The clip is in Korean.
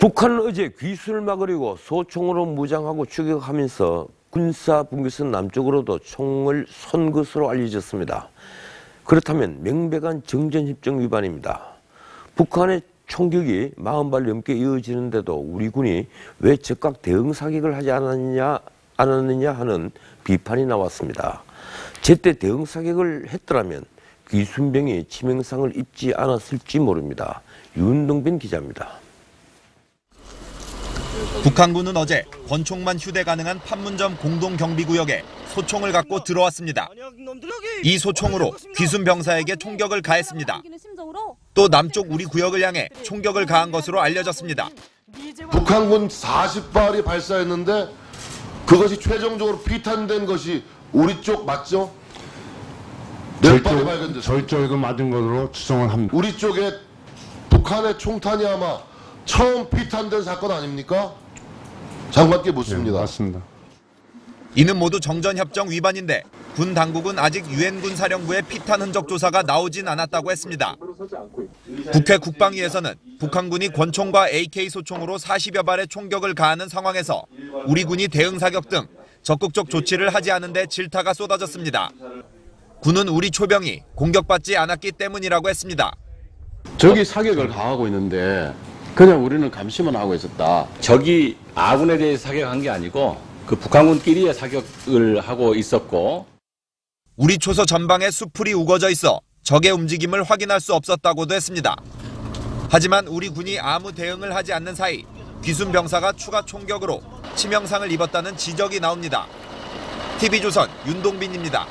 북한은 어제 귀순을 막으려고 소총으로 무장하고 추격하면서 군사 분계선 남쪽으로도 총을 쏜 것으로 알려졌습니다. 그렇다면 명백한 정전협정 위반입니다. 북한의 총격이 40발 넘게 이어지는데도 우리 군이 왜 즉각 대응 사격을 하지 않았느냐, 않았느냐 하는 비판이 나왔습니다. 제때 대응 사격을 했더라면 귀순병이 치명상을 입지 않았을지 모릅니다. 윤동빈 기자입니다. 북한군은 어제 권총만 휴대 가능한 판문점 공동경비구역에 소총을 갖고 들어왔습니다. 이 소총으로 귀순 병사에게 총격을 가했습니다. 또 남쪽 우리 구역을 향해 총격을 가한 것으로 알려졌습니다. 북한군 40발이 발사했는데 그것이 최종적으로 피탄된 것이 우리 쪽 맞죠? 발견됐어요? 저희 쪽에도 맞은 것으로 추정을 합니다. 우리 쪽에 북한의 총탄이 아마 처음 피탄된 사건 아닙니까? 장관께 네, 묻습니다. 맞습니다. 이는 모두 정전협정 위반인데 군 당국은 아직 유엔군 사령부의 피탄 흔적 조사가 나오진 않았다고 했습니다. 국회 국방위에서는 북한군이 권총과 AK 소총으로 40여 발의 총격을 가하는 상황에서 우리 군이 대응 사격 등 적극적 조치를 하지 않은데 질타가 쏟아졌습니다. 군은 우리 초병이 공격받지 않았기 때문이라고 했습니다. 적이 사격을 가하고 있는데 그냥 우리는 감시만 하고 있었다. 적이 아군에 대해 사격한 게 아니고 그 북한군끼리의 사격을 하고 있었고 우리 초소 전방에 수풀이 우거져 있어 적의 움직임을 확인할 수 없었다고도 했습니다. 하지만 우리 군이 아무 대응을 하지 않는 사이 귀순 병사가 추가 총격으로 치명상을 입었다는 지적이 나옵니다. TV조선 윤동빈입니다.